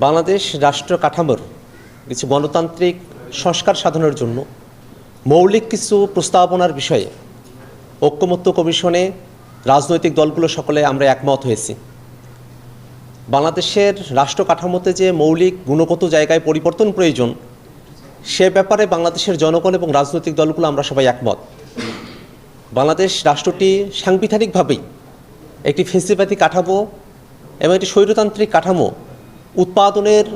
বাংলাদেশ রাষ্ট্র কাঠামোর কিছু গণতান্ত্রিক সংস্কার সাধনের জন্য মৌলিক কিছু প্রস্তাবনার বিষয়ে ঐক্যমত্য কমিশনে রাজনৈতিক দলগুলো সকলে আমরা একমত হয়েছি। বাংলাদেশের রাষ্ট্র কাঠামোতে যে মৌলিক গুণগত জায়গায় পরিবর্তন প্রয়োজন, সে ব্যাপারে বাংলাদেশের জনগণ এবং রাজনৈতিক দলগুলো আমরা সবাই একমত। বাংলাদেশ রাষ্ট্রটি সাংবিধানিকভাবেই একটি ফেসিবাদী কাঠামো এবং একটি স্বৈরতান্ত্রিক কাঠামো উৎপাদনের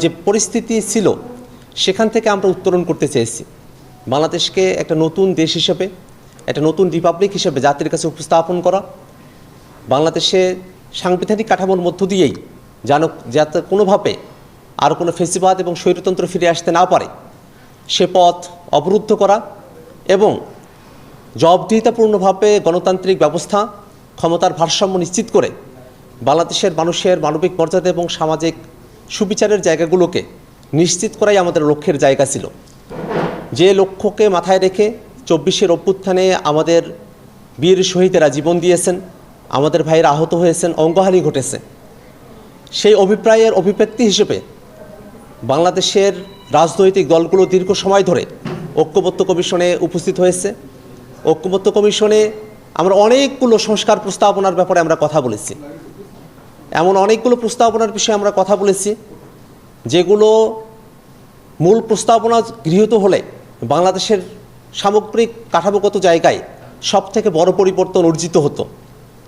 যে পরিস্থিতি ছিল, সেখান থেকে আমরা উত্তরণ করতে চেয়েছি। বাংলাদেশকে একটা নতুন দেশ হিসেবে, একটা নতুন রিপাবলিক হিসেবে জাতির কাছে উপস্থাপন করা, বাংলাদেশে সাংবিধানিক কাঠামোর মধ্য দিয়েই যেন যাতে কোনোভাবে আর কোনো ফেসিবাদ এবং স্বৈরতন্ত্র ফিরে আসতে না পারে, সে পথ অবরুদ্ধ করা এবং জবাবদিহিতাপূর্ণভাবে গণতান্ত্রিক ব্যবস্থা ক্ষমতার ভারসাম্য নিশ্চিত করে বাংলাদেশের মানুষের মানবিক মর্যাদা এবং সামাজিক সুবিচারের জায়গাগুলোকে নিশ্চিত করাই আমাদের লক্ষ্যের জায়গা ছিল। যে লক্ষ্যকে মাথায় রেখে চব্বিশের অভ্যুত্থানে আমাদের বীর শহীদেরা জীবন দিয়েছেন, আমাদের ভাইয়েরা আহত হয়েছেন, অঙ্গহানি ঘটেছে। সেই অভিপ্রায়ের অভিব্যক্তি হিসেবে বাংলাদেশের রাজনৈতিক দলগুলো দীর্ঘ সময় ধরে ঐক্যবদ্ধ কমিশনে উপস্থিত হয়েছে। ঐক্যবদ্ধ কমিশনে আমরা অনেকগুলো সংস্কার প্রস্তাবনার ব্যাপারে আমরা কথা বলেছি। এমন অনেকগুলো প্রস্তাবনার বিষয়ে আমরা কথা বলেছি, যেগুলো মূল প্রস্তাবনা গৃহীত হলে বাংলাদেশের সামগ্রিক কাঠামোগত জায়গায় সব থেকে বড় পরিবর্তন অর্জিত হতো।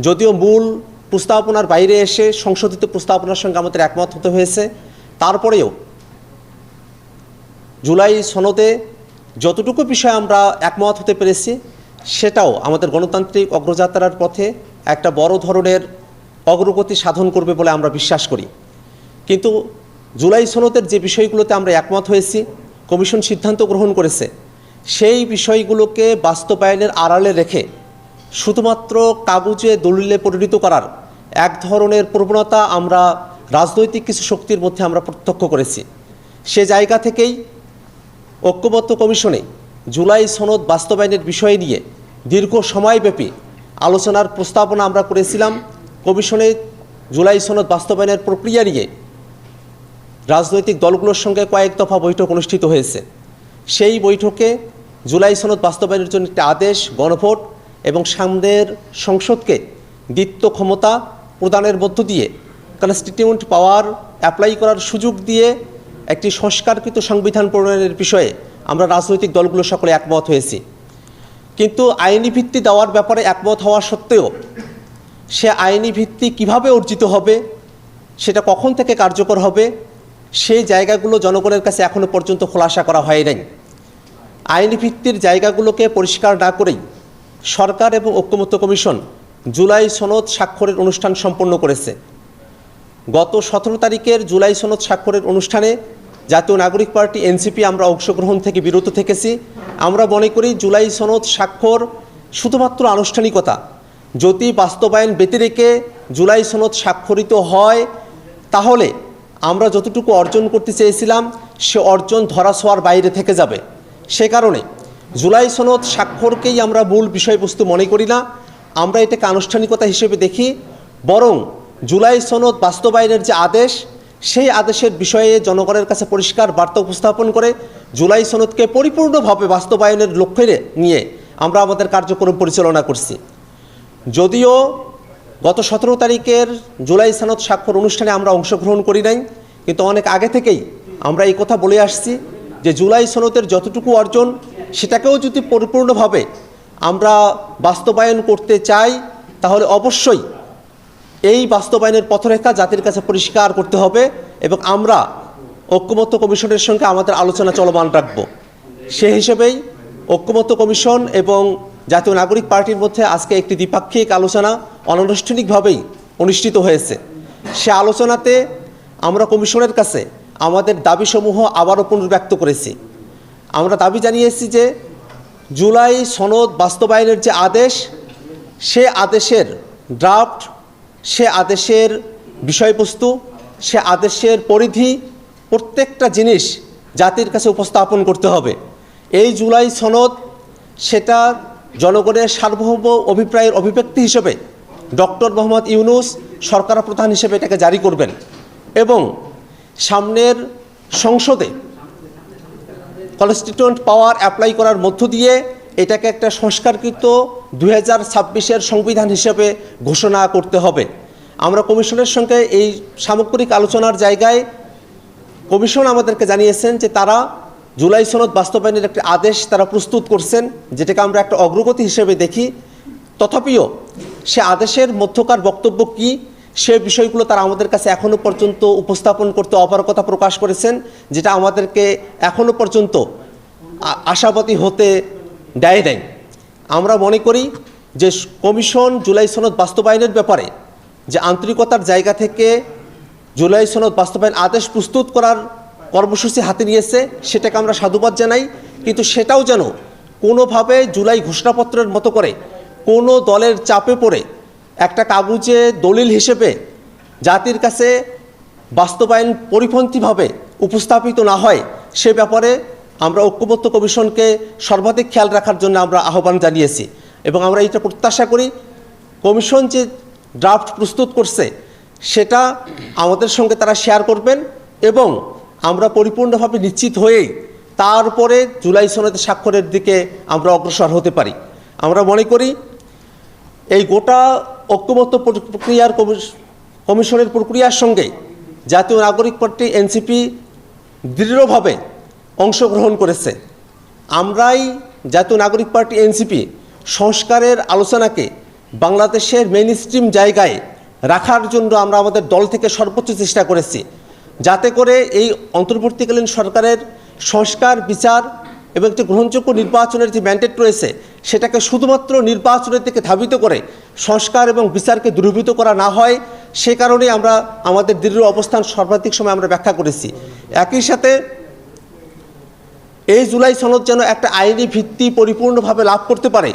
যদিও মূল প্রস্তাবনার বাইরে এসে সংশোধিত প্রস্তাবনার সঙ্গে আমাদের একমত হতে হয়েছে, তারপরেও জুলাই সনদে যতটুকু বিষয়ে আমরা একমত হতে পেরেছি, সেটাও আমাদের গণতান্ত্রিক অগ্রযাত্রার পথে একটা বড় ধরনের অগ্রগতি সাধন করবে বলে আমরা বিশ্বাস করি। কিন্তু জুলাই সনদের যে বিষয়গুলোতে আমরা একমত হয়েছি, কমিশন সিদ্ধান্ত গ্রহণ করেছে, সেই বিষয়গুলোকে বাস্তবায়নের আড়ালে রেখে শুধুমাত্র কাগজে দলিলে পরিণত করার এক ধরনের প্রবণতা আমরা, রাজনৈতিক কিছু শক্তির মধ্যে আমরা প্রত্যক্ষ করেছি। সে জায়গা থেকেই ঐক্যবদ্ধ কমিশনে জুলাই সনদ বাস্তবায়নের বিষয় নিয়ে দীর্ঘ সময়ব্যাপী আলোচনার প্রস্তাবনা আমরা করেছিলাম। কমিশনে জুলাই সনদ বাস্তবায়নের প্রক্রিয়া নিয়ে রাজনৈতিক দলগুলোর সঙ্গে কয়েক দফা বৈঠক অনুষ্ঠিত হয়েছে। সেই বৈঠকে জুলাই সনদ বাস্তবায়নের জন্য একটি আদেশ, গণভোট এবং সামনের সংসদকে দ্বিত্ব ক্ষমতা প্রদানের মধ্য দিয়ে কনস্টিটিউন্ট পাওয়ার অ্যাপ্লাই করার সুযোগ দিয়ে একটি সংস্কারকৃত সংবিধান প্রণয়নের বিষয়ে আমরা রাজনৈতিক দলগুলো সকলে একমত হয়েছি। কিন্তু আইনি ভিত্তি দেওয়ার ব্যাপারে একমত হওয়া সত্ত্বেও সে আইনি ভিত্তি কীভাবে অর্জিত হবে, সেটা কখন থেকে কার্যকর হবে, সেই জায়গাগুলো জনগণের কাছে এখনও পর্যন্ত খোলাসা করা হয় নাই। আইনি ভিত্তির জায়গাগুলোকে পরিষ্কার না করেই সরকার এবং ঐক্যমত্য কমিশন জুলাই সনদ স্বাক্ষরের অনুষ্ঠান সম্পন্ন করেছে। গত সতেরো তারিখের জুলাই সনদ স্বাক্ষরের অনুষ্ঠানে জাতীয় নাগরিক পার্টি এনসিপি আমরা অংশগ্রহণ থেকে বিরত থেকেছি। আমরা মনে করি জুলাই সনদ স্বাক্ষর শুধুমাত্র আনুষ্ঠানিকতা যদি বাস্তবায়ন ব্যতিরেকে জুলাই সনদ স্বাক্ষরিত হয়, তাহলে আমরা যতটুকু অর্জন করতে চেয়েছিলাম, সে অর্জন ধরাছোঁয়ার বাইরে থেকে যাবে। সে কারণে জুলাই সনদ স্বাক্ষরকেই আমরা মূল বিষয়বস্তু মনে করি না, আমরা এটাকে আনুষ্ঠানিকতা হিসেবে দেখি, বরং জুলাই সনদ বাস্তবায়নের যে আদেশ, সেই আদেশের বিষয়ে জনগণের কাছে পরিষ্কার বার্তা উপস্থাপন করে জুলাই সনদকে পরিপূর্ণভাবে বাস্তবায়নের লক্ষ্যে নিয়ে আমরা আমাদের কার্যক্রম পরিচালনা করছি। যদিও গত সতেরো তারিখের জুলাই সনদ স্বাক্ষর অনুষ্ঠানে আমরা অংশগ্রহণ করি নাই, কিন্তু অনেক আগে থেকেই আমরা এই কথা বলে আসছি যে জুলাই সনদের যতটুকু অর্জন, সেটাকেও যদি পরিপূর্ণভাবে আমরা বাস্তবায়ন করতে চাই, তাহলে অবশ্যই এই বাস্তবায়নের পথরেখা জাতির কাছে পরিষ্কার করতে হবে এবং আমরা ঐক্যমত্য কমিশনের সঙ্গে আমাদের আলোচনা চলমান রাখব। সে হিসেবেই ঐক্যমত্য কমিশন এবং জাতীয় নাগরিক পার্টির মধ্যে আজকে একটি দ্বিপাক্ষিক আলোচনা অনানুষ্ঠানিকভাবেই অনুষ্ঠিত হয়েছে। সে আলোচনাতে আমরা কমিশনের কাছে আমাদের দাবিসমূহ আবারও পুনর্ব্যক্ত করেছি। আমরা দাবি জানিয়েছি যে জুলাই সনদ বাস্তবায়নের যে আদেশ, সে আদেশের ড্রাফট সে আদেশের বিষয়বস্তু, সে আদেশের পরিধি, প্রত্যেকটা জিনিস জাতির কাছে উপস্থাপন করতে হবে। এই জুলাই সনদ, সেটা জনগণের সার্বভৌম অভিপ্রায়ের অভিব্যক্তি হিসেবে ডক্টর মোহাম্মদ ইউনুস সরকার প্রধান হিসেবে এটাকে জারি করবেন এবং সামনের সংসদে কনস্টিটিউয়েন্ট পাওয়ার অ্যাপ্লাই করার মধ্য দিয়ে এটাকে একটা সংস্কারকৃত দু হাজার সংবিধান হিসেবে ঘোষণা করতে হবে। আমরা কমিশনের সঙ্গে এই সামগ্রিক আলোচনার জায়গায় কমিশন আমাদেরকে জানিয়েছেন যে তারা জুলাই সনদ বাস্তবায়নের একটি আদেশ তারা প্রস্তুত করছেন, যেটাকে আমরা একটা অগ্রগতি হিসেবে দেখি। তথাপিও সে আদেশের মধ্যকার বক্তব্য কি, সে বিষয়গুলো তারা আমাদের কাছে এখনও পর্যন্ত উপস্থাপন করতে অপারকতা প্রকাশ করেছেন, যেটা আমাদেরকে এখনও পর্যন্ত আশাবাদী হতে দেয় দেয় আমরা মনে করি যে কমিশন জুলাই সনদ বাস্তবায়নের ব্যাপারে যে আন্তরিকতার জায়গা থেকে জুলাই সনদ বাস্তবায়ন আদেশ প্রস্তুত করার কর্মসূচি হাতে নিয়েছে, সেটাকে আমরা সাধুবাদ জানাই, কিন্তু সেটাও যেন কোনোভাবে জুলাই ঘোষণাপত্রের মতো করে কোনো দলের চাপে পড়ে একটা কাগজে দলিল হিসেবে জাতির কাছে বাস্তবায়ন পরিপন্থীভাবে উপস্থাপিত না হয়, সে ব্যাপারে আমরা ঐক্যবদ্ধ কমিশনকে সর্বাধিক খেয়াল রাখার জন্য আমরা আহ্বান জানিয়েছি এবং আমরা এটা প্রত্যাশা করি, কমিশন যে ড্রাফট প্রস্তুত করছে, সেটা আমাদের সঙ্গে তারা শেয়ার করবেন এবং আমরা পরিপূর্ণভাবে নিশ্চিত হয়েই তারপরে জুলাই সনদে স্বাক্ষরের দিকে আমরা অগ্রসর হতে পারি। আমরা মনে করি এই গোটা ঐক্যবদ্ধ প্রক্রিয়ার কমিশনের প্রক্রিয়ার সঙ্গে জাতীয় নাগরিক পার্টি এনসিপি দৃঢ়ভাবে অংশগ্রহণ করেছে। আমরাই জাতীয় নাগরিক পার্টি এনসিপি সংস্কারের আলোচনাকে বাংলাদেশের মেইন স্ট্রিম জায়গায় রাখার জন্য আমরা আমাদের দল থেকে সর্বোচ্চ চেষ্টা করেছি। যাতে করে এই অন্তর্বর্তীকালীন সরকারের সংস্কার, বিচার এবং একটি গ্রহণযোগ্য নির্বাচনের যে ম্যান্ডেট রয়েছে, সেটাকে শুধুমাত্র নির্বাচনের দিকে ধাবিত করে সংস্কার এবং বিচারকে দূরীভূত করা না হয়, সে কারণে আমরা আমাদের দৃঢ় অবস্থান সর্বাধিক সময় আমরা ব্যাখ্যা করেছি। একই সাথে এই জুলাই সনদ যেন একটা আইনি ভিত্তি পরিপূর্ণভাবে লাভ করতে পারে,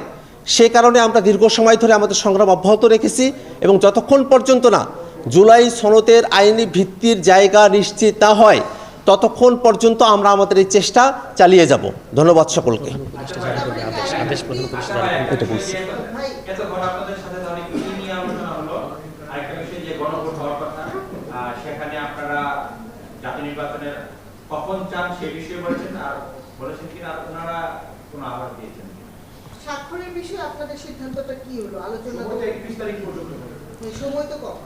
সে কারণে আমরা দীর্ঘ সময় ধরে আমাদের সংগ্রাম অব্যাহত রেখেছি এবং যতক্ষণ পর্যন্ত না জুলাই সনদের আইনি ভিত্তির জায়গা নিশ্চিত না হয় ততক্ষণ পর্যন্ত আমরা আমাদের এই চেষ্টা চালিয়ে যাব। ধন্যবাদ সকলকে। বিষয় যে গণভোট হওয়ার কথা আহ, সেখানে আপনারা জাতীয় নির্বাচনের কখন চান সে বিষয়ে বলেছেন আর বলেছেন কিনা আর কোনো আবার দিয়েছেন স্বাক্ষরের বিষয়ে আপনাদের সিদ্ধান্তটা কি হলো? আলোচনা। সময় তো কম।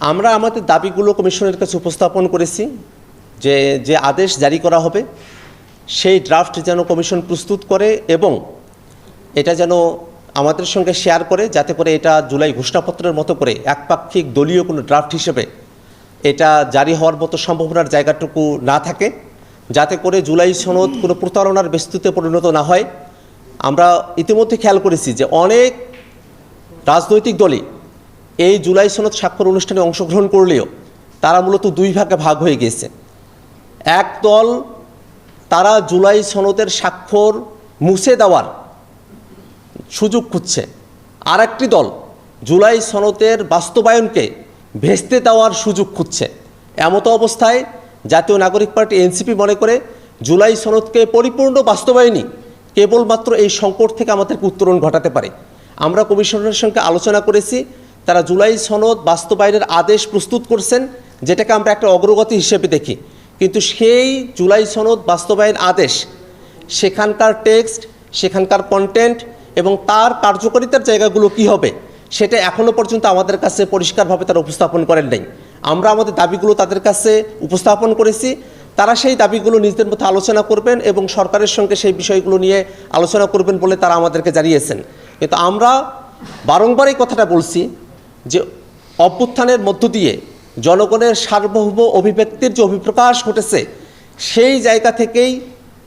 আমরা আমাদের দাবিগুলো কমিশনের কাছে উপস্থাপন করেছি যে যে আদেশ জারি করা হবে, সেই ড্রাফট যেন কমিশন প্রস্তুত করে এবং এটা যেন আমাদের সঙ্গে শেয়ার করে, যাতে করে এটা জুলাই ঘোষণাপত্রের মতো করে একপাক্ষিক দলীয় কোনো ড্রাফট হিসেবে এটা জারি হওয়ার মতো সম্ভাবনার জায়গাটুকু না থাকে, যাতে করে জুলাই সনদ কোনো প্রতারণার বস্তুতে পরিণত না হয়। আমরা ইতিমধ্যে খেয়াল করেছি যে অনেক রাজনৈতিক দলই এই জুলাই সনদ স্বাক্ষর অনুষ্ঠানে অংশগ্রহণ করলেও তারা মূলত দুই ভাগে ভাগ হয়ে গেছে এক দল তারা জুলাই সনদের স্বাক্ষর মুছে দেওয়ার সুযোগ খুঁজছে। আর একটি দল জুলাই সনদের বাস্তবায়নকে ভেস্তে দেওয়ার সুযোগ খুঁজছে। এমতো অবস্থায় জাতীয় নাগরিক পার্টি এনসিপি মনে করে জুলাই সনদকে পরিপূর্ণ বাস্তবায়নই কেবলমাত্র এই সংকট থেকে আমাদেরকে উত্তরণ ঘটাতে পারে। আমরা কমিশনের সঙ্গে আলোচনা করেছি তারা জুলাই সনদ বাস্তবায়নের আদেশ প্রস্তুত করছেন, যেটাকে আমরা একটা অগ্রগতি হিসেবে দেখি। কিন্তু সেই জুলাই সনদ বাস্তবায়ন আদেশ, সেখানকার টেক্সট, সেখানকার কন্টেন্ট এবং তার কার্যকারিতার জায়গাগুলো কি হবে, সেটা এখনও পর্যন্ত আমাদের কাছে পরিষ্কারভাবে তারা উপস্থাপন করেন নাই। আমরা আমাদের দাবিগুলো তাদের কাছে উপস্থাপন করেছি। তারা সেই দাবিগুলো নিজেদের মধ্যে আলোচনা করবেন এবং সরকারের সঙ্গে সেই বিষয়গুলো নিয়ে আলোচনা করবেন বলে তারা আমাদেরকে জানিয়েছেন। কিন্তু আমরা বারংবার এই কথাটা বলছি যে অভ্যুত্থানের মধ্য দিয়ে জনগণের সার্বভৌম অভিব্যক্তির যে অভিপ্রকাশ ঘটেছে, সেই জায়গা থেকেই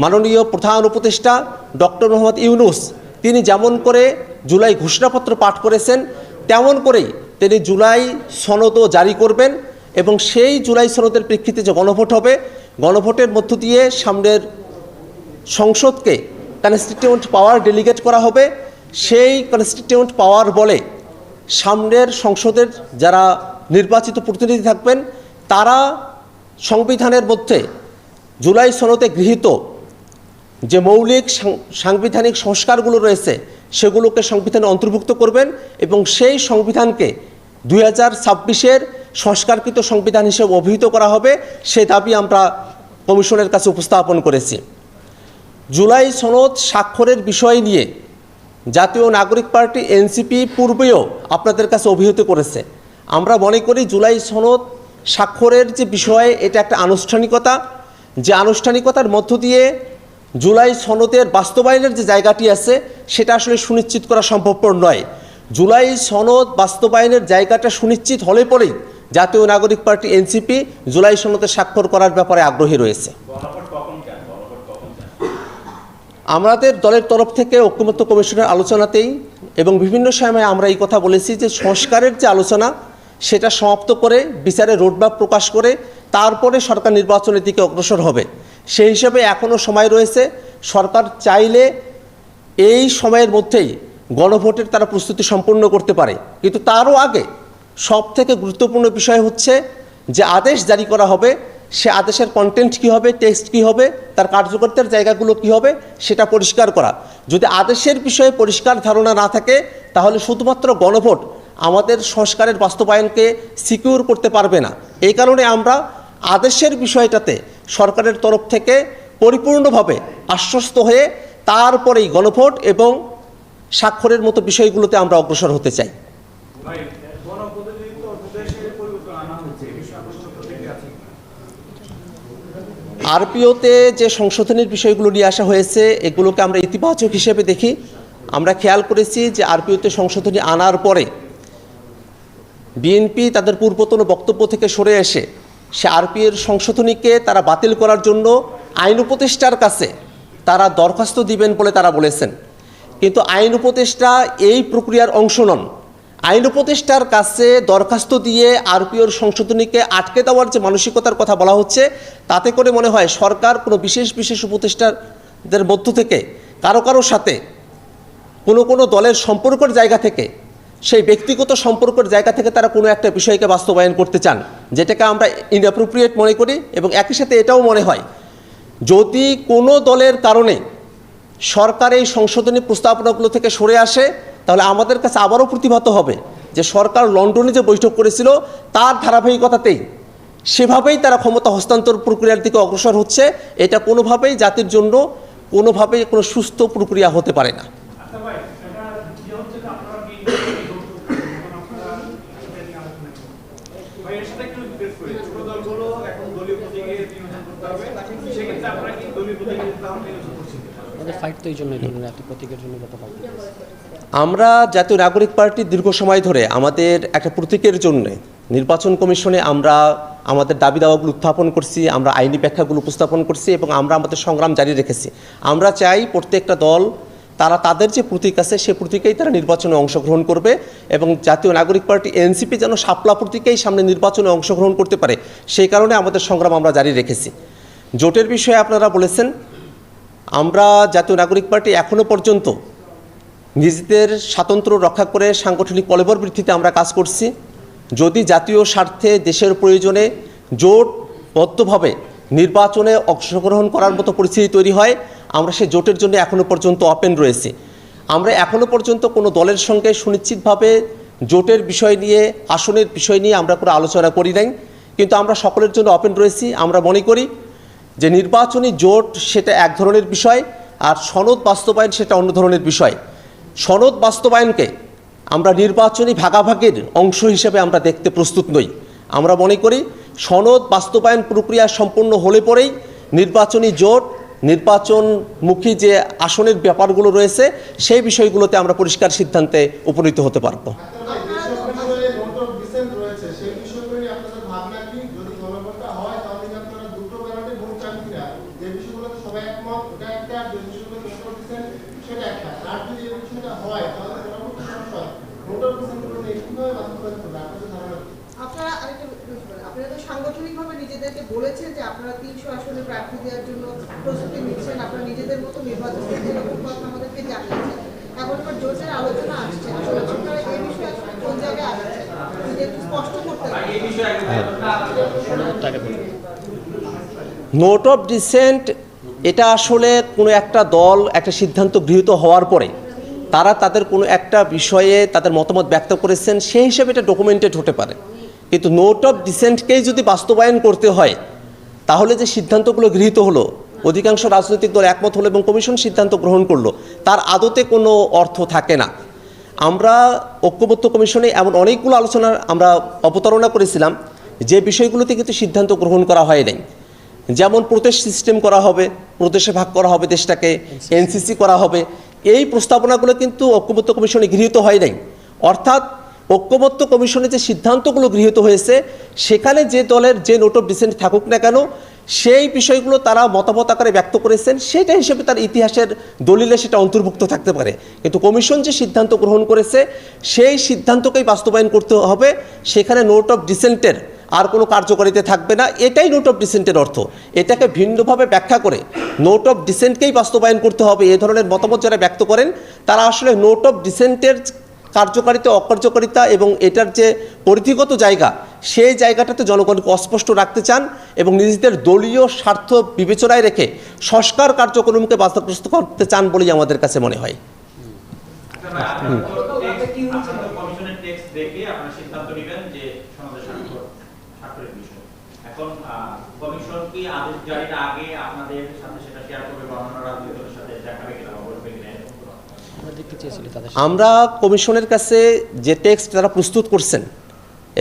মাননীয় প্রধান উপদেষ্টা ডক্টর মোহাম্মদ ইউনুস, তিনি যেমন করে জুলাই ঘোষণাপত্র পাঠ করেছেন, তেমন করেই তিনি জুলাই সনদও জারি করবেন এবং সেই জুলাই সনদের প্রেক্ষিতে যে গণভোট হবে, গণভোটের মধ্য দিয়ে সামনের সংসদকে কনস্টিটিউন্ট পাওয়ার ডেলিগেট করা হবে। সেই কনস্টিটিউন্ট পাওয়ার বলে সামনের সংসদের যারা নির্বাচিত প্রতিনিধি থাকবেন, তারা সংবিধানের মধ্যে জুলাই সনতে গৃহীত যে মৌলিক সাংবিধানিক সংস্কারগুলো রয়েছে, সেগুলোকে সংবিধানে অন্তর্ভুক্ত করবেন এবং সেই সংবিধানকে দুই হাজার ছাব্বিশের সংস্কারকৃত সংবিধান হিসেবে অভিহিত করা হবে, সে দাবি আমরা কমিশনের কাছে উপস্থাপন করেছি। জুলাই সনদ স্বাক্ষরের বিষয় নিয়ে জাতীয় নাগরিক পার্টি এনসিপি পূর্বেও আপনাদের কাছে অভিহিত করেছে। আমরা মনে করি জুলাই সনদ স্বাক্ষরের যে বিষয়ে এটা একটা আনুষ্ঠানিকতা, যে আনুষ্ঠানিকতার মধ্য দিয়ে জুলাই সনদের বাস্তবায়নের যে জায়গাটি আছে, সেটা আসলে সুনিশ্চিত করা সম্ভবপর নয়। জুলাই সনদ বাস্তবায়নের জায়গাটা সুনিশ্চিত হলে পরেই জাতীয় নাগরিক পার্টি এনসিপি জুলাই সনদে স্বাক্ষর করার ব্যাপারে আগ্রহী রয়েছে গণভোট কখন চান গণভোট কখন চান আমাদের দলের তরফ থেকে ঐক্যমত্য কমিশনের আলোচনাতেই এবং বিভিন্ন সময়ে আমরা এই কথা বলেছি যে সংস্কারের যে আলোচনা, সেটা সমাপ্ত করে বিচারে রোডম্যাপ প্রকাশ করে তারপরে সরকার নির্বাচনের দিকে অগ্রসর হবে। সেই হিসাবে এখনও সময় রয়েছে। সরকার চাইলে এই সময়ের মধ্যেই গণভোটের তারা প্রস্তুতি সম্পন্ন করতে পারে। কিন্তু তারও আগে সব থেকে গুরুত্বপূর্ণ বিষয় হচ্ছে যে আদেশ জারি করা হবে সে আদেশের কন্টেন্ট কী হবে টেক্সট কী হবে, তার কার্যকর্তার জায়গাগুলো কী হবে, সেটা পরিষ্কার করা। যদি আদেশের বিষয়ে পরিষ্কার ধারণা না থাকে, তাহলে শুধুমাত্র গণভোট আমাদের সংস্কারের বাস্তবায়নকে সিকিউর করতে পারবে না। এই কারণে আমরা আদেশের বিষয়টাতে সরকারের তরফ থেকে পরিপূর্ণভাবে আশ্বস্ত হয়ে তারপরেই গণভোট এবং স্বাক্ষরের মতো বিষয়গুলোতে আমরা অগ্রসর হতে চাই। আরপিওতে যে সংশোধনের বিষয়গুলো নিয়ে আসা হয়েছে, এগুলোকে আমরা ইতিবাচক হিসেবে দেখি। আমরা খেয়াল করেছি যে আরপিওতে সংশোধনী আনার পরে বিএনপি তাদের পূর্বতন বক্তব্য থেকে সরে এসে সে আরপিএর সংশোধনীকে তারা বাতিল করার জন্য আইন উপদেষ্টার কাছে তারা দরখাস্ত দিবেন বলে তারা বলেছেন। কিন্তু আইন উপদেষ্টা এই প্রক্রিয়ার অংশ নন। আইন উপদেষ্টার কাছে দরখাস্ত দিয়ে আরপিওর সংশোধনীকে আটকে দেওয়ার যে মানসিকতার কথা বলা হচ্ছে, তাতে করে মনে হয় সরকার কোনো বিশেষ বিশেষ উপদেষ্টাদের মধ্য থেকে কারও কারোর সাথে কোনো কোনো দলের সম্পর্কের জায়গা থেকে, সেই ব্যক্তিগত সম্পর্কের জায়গা থেকে তারা কোনো একটা বিষয়কে বাস্তবায়ন করতে চান, যেটাকে আমরা ইনঅ্যাপ্রোপ্রিয়েট মনে করি এবং একই সাথে এটাও মনে হয়, যদি কোনো দলের কারণে সরকার এই সংশোধনী প্রস্তাবনাগুলো থেকে সরে আসে তাহলে আমাদের কাছে আবারও প্রতিভাত হবে যে সরকার লন্ডনে যে বৈঠক করেছিল, তার ধারাবাহিকতাতেই সেভাবেই তারা ক্ষমতা হস্তান্তর প্রক্রিয়ার দিকে অগ্রসর হচ্ছে। এটা কোনোভাবেই জাতির জন্য কোনোভাবেই কোনো সুস্থ প্রক্রিয়া হতে পারে না। দলীয় নির্বাচন করতে হবে সেক্ষেত্রে আপনারা কি দলীয় নির্বাচন করছেন আমরা জাতীয় নাগরিক পার্টি দীর্ঘ সময় ধরে আমাদের একটা প্রতীকের জন্য নির্বাচন কমিশনে আমরা আমাদের দাবি দাওয়াগুলো উত্থাপন করছি, আমরা আইনি ব্যাখ্যাগুলো উপস্থাপন করছি এবং আমরা আমাদের সংগ্রাম জারি রেখেছি। আমরা চাই প্রত্যেকটা দল, তারা তাদের যে প্রতীক আছে, সে প্রতীকেই তারা নির্বাচনে অংশগ্রহণ করবে এবং জাতীয় নাগরিক পার্টি এনসিপি যেন সাপলা প্রতীকেই সামনে নির্বাচনে অংশগ্রহণ করতে পারে। সেই কারণে আমাদের সংগ্রাম আমরা জারি রেখেছি। জোটের বিষয়ে আপনারা বলেছেন আমরা জাতীয় নাগরিক পার্টি এখনও পর্যন্ত নিজেদের স্বাতন্ত্র্য রক্ষা করে সাংগঠনিক কলেবর বৃদ্ধিতে আমরা কাজ করছি। যদি জাতীয় স্বার্থে দেশের প্রয়োজনে জোটবদ্ধভাবে নির্বাচনে অংশগ্রহণ করার মতো পরিস্থিতি তৈরি হয়, আমরা সেই জোটের জন্য এখনও পর্যন্ত ওপেন রয়েছি। আমরা এখনও পর্যন্ত কোনো দলের সঙ্গে সুনিশ্চিতভাবে জোটের বিষয় নিয়ে, আসনের বিষয় নিয়ে আমরা কোনো আলোচনা করি নাই। কিন্তু আমরা সকলের জন্য ওপেন রয়েছি, আমরা মনে করি যে নির্বাচনী জোট সেটা এক ধরনের বিষয় আর সনদ বাস্তবায়ন সেটা অন্য ধরনের বিষয়। সনদ বাস্তবায়নকে আমরা নির্বাচনী ভাগাভাগির অংশ হিসেবে আমরা দেখতে প্রস্তুত নই। আমরা মনে করি সনদ বাস্তবায়ন প্রক্রিয়া সম্পূর্ণ হলে পরেই নির্বাচনী জোট, নির্বাচনমুখী যে আসনের ব্যাপারগুলো রয়েছে, সেই বিষয়গুলোতে আমরা পরিষ্কার সিদ্ধান্তে উপনীত হতে পারব ডিসেন্ট রয়েছে সেই বিষয়গুলো নিয়ে আপনাদের ভাবনা কি যদি গণভোটটা হয় তাহলে কি আপনারা দুটো ব্যালটে ভোট চান কিনা যে বিষয়গুলোতে সবাই একমত ওটা একটা আর যে বিষয়গুলো নোটার ডিসেন্ট সেটা একটা আর যদি এই বিষয়টা হয় তাহলে গণভোটটা সমস্যা হয় নোটার ডিসেন্টগুলো নিয়ে কীভাবে বাস্তবায়ন করবে আপনাদের ধারণা কি? আপনারা আরেকটা জিনিস বলেন, আপনারা তো সাংগঠনিকভাবে নিজেদেরকে বলেছেন যে আপনারা তিনশো আসনে প্রার্থী দেওয়ার জন্য প্রস্তুতি নিচ্ছেন আপনারা নিজেদের মতো নির্বাচন এরকম কথা আমাদেরকে জানিয়েছেন এখন আবার জোটের আলোচনা আসছে। আসলে আপনারা এই বিষয়ে কোন জায়গায় আগাচ্ছেন? যদি একটু স্পষ্ট করতে নোট অফ ডিসেন্ট এটা আসলে কোনো একটা দল একটা সিদ্ধান্ত গৃহীত হওয়ার পরে তারা তাদের কোনো একটা বিষয়ে তাদের মতামত ব্যক্ত করেছেন সেই হিসেবে এটা ডকুমেন্টেড হতে পারে। কিন্তু নোট অফ ডিসেন্টকেই যদি বাস্তবায়ন করতে হয় তাহলে যে সিদ্ধান্তগুলো গৃহীত হলো অধিকাংশ রাজনৈতিক দল একমত হলো এবং কমিশন সিদ্ধান্ত গ্রহণ করল তার আদতে কোনো অর্থ থাকে না। আমরা ঐক্যবদ্ধ কমিশনে এমন অনেকগুলো আলোচনার আমরা অবতারণা করেছিলাম যে বিষয়গুলোতে কিন্তু সিদ্ধান্ত গ্রহণ করা হয় নাই। যেমন প্রদেশ সিস্টেম করা হবে প্রদেশে ভাগ করা হবে দেশটাকে এনসিসি করা হবে এই প্রস্তাবনাগুলো কিন্তু ঐক্যবদ্ধ কমিশনে গৃহীত হয় নাই। অর্থাৎ ঐক্যবদ্ধ কমিশনে যে সিদ্ধান্তগুলো গৃহীত হয়েছে, সেখানে যে দলের যে নোট অফ ডিসেন্ট থাকুক না কেন, সেই বিষয়গুলো তারা মতামত আকারে ব্যক্ত করেছেন। সেটা হিসেবে তার ইতিহাসের দলিলে সেটা অন্তর্ভুক্ত থাকতে পারে। কিন্তু কমিশন যে সিদ্ধান্ত গ্রহণ করেছে, সেই সিদ্ধান্তকেই বাস্তবায়ন করতে হবে। সেখানে নোট অফ ডিসেন্টের আর কোনো কার্যকারিতা থাকবে না। এটাই নোট অফ ডিসেন্টের অর্থ। এটাকে ভিন্নভাবে ব্যাখ্যা করে নোট অফ ডিসেন্টকেই বাস্তবায়ন করতে হবে। এ ধরনের মতামত যারা ব্যক্ত করেন, তারা আসলে নোট অফ ডিসেন্টের কার্যকারিতা অকার্যকারিতা এবং এটার যে পরিধিগত জায়গা সেই জায়গাটাতে জনগণকে অস্পষ্ট রাখতে চান এবং নিজেদের দলীয় স্বার্থ বিবেচনায় রেখে সংস্কার কার্যক্রমকে বাস্তবগ্রস্ত করতে চান বলেই আমাদের কাছে মনে হয়। ভাই, আপনারা তো text- আপনারা তো কমিশনের টেক্সট দেখে আপনারা সিদ্ধান্ত নেবেন যে সমাজের স্বাক্ষর স্বাক্ষরের বিষয় এখন কমিশন কি আদেশ জারির আগে আপনাদের সাথে সেটা শেয়ার করবে অন্যান্য রাজনৈতিক দলের সাথে দেখাবে কিনা বা বলবে কিনা এরকম কোনো? আমরা কমিশনের কাছে যে টেক্সট তারা প্রস্তুত করছেন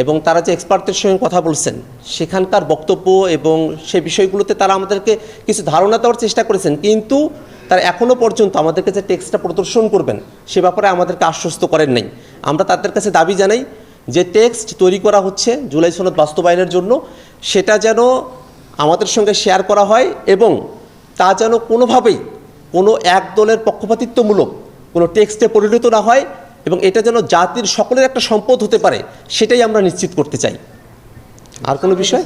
এবং তারা যে এক্সপার্টদের সঙ্গে কথা বলছেন, সেখানকার বক্তব্য এবং সেই বিষয়গুলোতে তারা আমাদেরকে কিছু ধারণা দেওয়ার চেষ্টা করেছেন। কিন্তু তারা এখনও পর্যন্ত আমাদেরকে যে টেক্সটটা প্রদর্শন করবেন, সে ব্যাপারে আমাদেরকে আশ্বস্ত করেন নাই। আমরা তাদের কাছে দাবি জানাই যে টেক্সট তৈরি করা হচ্ছে জুলাই সনদ বাস্তবায়নের জন্য, সেটা যেন আমাদের সঙ্গে শেয়ার করা হয় এবং তা যেন কোনোভাবেই কোনো এক দলের পক্ষপাতিত্বমূলক কোনো টেক্সটে পরিণত না হয় এবং এটা যেন জাতির সকলের একটা সম্পদ হতে পারে, সেটাই আমরা নিশ্চিত করতে চাই। আর কোনো বিষয়?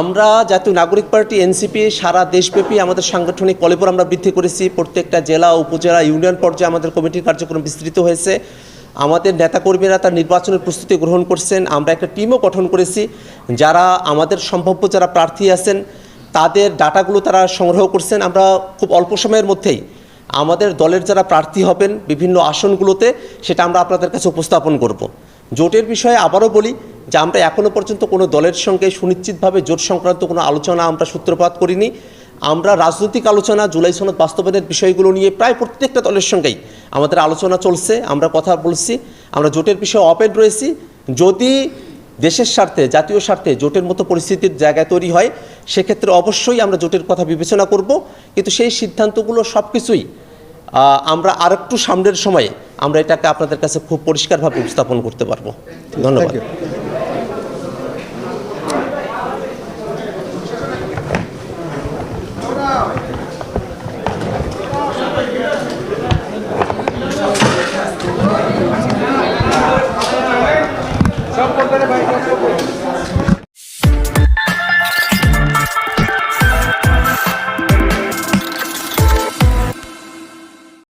আমরা জাতীয় নাগরিক পার্টি এনসিপি সারা দেশব্যাপী আমাদের সাংগঠনিক কলেবর আমরা বৃদ্ধি করেছি। প্রত্যেকটা জেলা, উপজেলা, ইউনিয়ন পর্যায়ে আমাদের কমিটির কার্যক্রম বিস্তৃত হয়েছে। আমাদের নেতাকর্মীরা তার নির্বাচনের প্রস্তুতি গ্রহণ করছেন, আমরা একটা টিমও গঠন করেছি। যারা আমাদের সম্ভাব্য যারা প্রার্থী আছেন, তাদের ডাটাগুলো তারা সংগ্রহ করছেন। আমরা খুব অল্প সময়ের মধ্যেই আমাদের দলের যারা প্রার্থী হবেন বিভিন্ন আসনগুলোতে, সেটা আমরা আপনাদের কাছে উপস্থাপন করব। জোটের বিষয়ে আবারও বলি যে আমরা এখনও পর্যন্ত কোনো দলের সঙ্গে সুনিশ্চিতভাবে জোট সংক্রান্ত কোনো আলোচনা, আমরা সূত্রপাত করিনি। আমরা রাজনৈতিক আলোচনা, জুলাই সনদ বাস্তবায়নের বিষয়গুলো নিয়ে প্রায় প্রত্যেকটা দলের সঙ্গেই আমাদের আলোচনা চলছে, আমরা কথা বলছি, আমরা জোটের বিষয়ে ওপেন রয়েছি। যদি দেশের স্বার্থে, জাতীয় স্বার্থে জোটের মতো পরিস্থিতির জায়গায় তৈরি হয়, সেক্ষেত্রে অবশ্যই আমরা জোটের কথা বিবেচনা করব। কিন্তু সেই সিদ্ধান্তগুলো সব কিছুই আমরা আর একটু সামনের সময়ে আমরা এটাকে আপনাদের কাছে খুব পরিষ্কারভাবে উপস্থাপন করতে পারব। ধন্যবাদ।